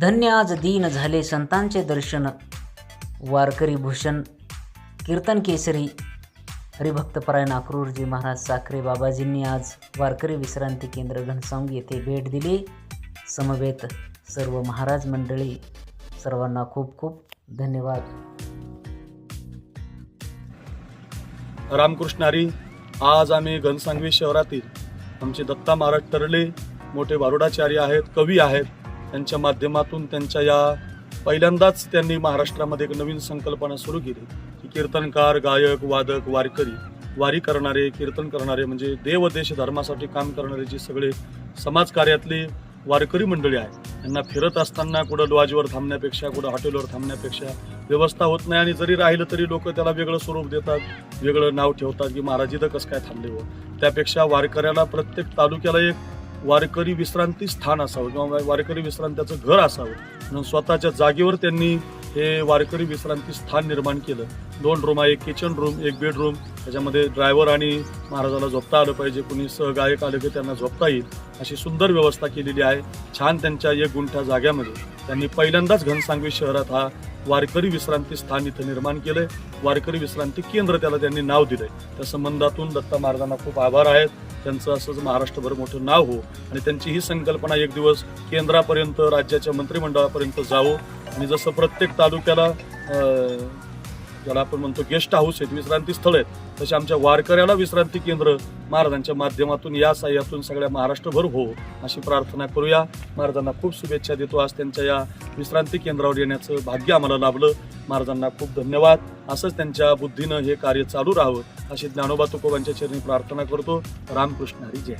धन्य आज दीन झाले संतांचे दर्शन. वारकरी भूषण कीर्तन केसरी. हरिभक्तपरायण अक्रूरजी महाराज साखरे बाबाजींनी आज वारकरी विश्रांती केंद्र घनसांग येथे भेट दिली. समवेत सर्व महाराज मंडळी सर्वांना खूप खूप धन्यवाद. रामकृष्ण हरी आज आम्ही घनसांगवी शहरातील आमचे दत्ता महाराज तरले मोठे बारुडाचार्य आहेत कवी आहेत त्यांच्या माध्यमातून त्यांच्या या पहिल्यांदाच त्यांनी महाराष्ट्रामध्ये एक नवीन संकल्पना सुरू केली. की कीर्तनकार गायक वादक वारकरी वारी करणारे कीर्तन करणारे म्हणजे देव देश धर्मासाठी काम करणारे जे सगळे समाजकार्यातली वारकरी मंडळी आहेत त्यांना फिरत असताना कुठं लॉजवर थांबण्यापेक्षा कुठं हॉटेलवर थांबण्यापेक्षा व्यवस्था होत नाही आणि जरी राहिलं तरी लोक त्याला वेगळं स्वरूप देतात वेगळं नाव ठेवतात की महाराज इथं कसं काय थांबले हो? त्यापेक्षा वारकऱ्याला प्रत्येक तालुक्याला एक वारकरी विश्रांती स्थान असावं किंवा वारकरी विश्रांत्याचं घर असावं म्हणून स्वतःच्या जागेवर त्यांनी हे वारकरी विश्रांती स्थान निर्माण केलं. दोन रूम आहे एक किचन रूम एक बेडरूम त्याच्यामध्ये ड्रायव्हर आणि महाराजाला झोपता आलं पाहिजे. कुणी सहगायक आलं की त्यांना झोपता येईल अशी सुंदर व्यवस्था केलेली आहे. छान त्यांच्या एक गुंठ्या जाग्यामध्ये. त्यांनी पहिल्यांदाच घनसांगवी शहरात हा वारकरी विश्रांती स्थान इथं निर्माण केलंय. वारकरी विश्रांती केंद्र त्याला त्यांनी नाव दिलंय. त्या संबंधातून दत्ता महाराजांना खूप आभार आहेत. त्यांचं असंच महाराष्ट्रभर मोठं नाव हो आणि त्यांची ही संकल्पना एक दिवस केंद्रापर्यंत राज्याच्या मंत्रिमंडळापर्यंत जावो. आणि जसं प्रत्येक तालुक्याला ज्याला आपण म्हणतो गेस्ट हाऊस आहेत विश्रांती स्थळ आहेत तसे आमच्या वारकऱ्याला विश्रांती केंद्र महाराजांच्या माध्यमातून या साह्यातून सगळ्या महाराष्ट्रभर हो अशी प्रार्थना करूया. महाराजांना खूप शुभेच्छा देतो. आज त्यांच्या या विश्रांती केंद्रावर येण्याचं भाग्य आम्हाला लाभलं. महाराजांना खूप धन्यवाद. असंच त्यांच्या बुद्धीनं हे कार्य चालू राहावं अशी ज्ञानोबा तुकोबांच्या चरणी प्रार्थना करतो. रामकृष्ण हरी जय.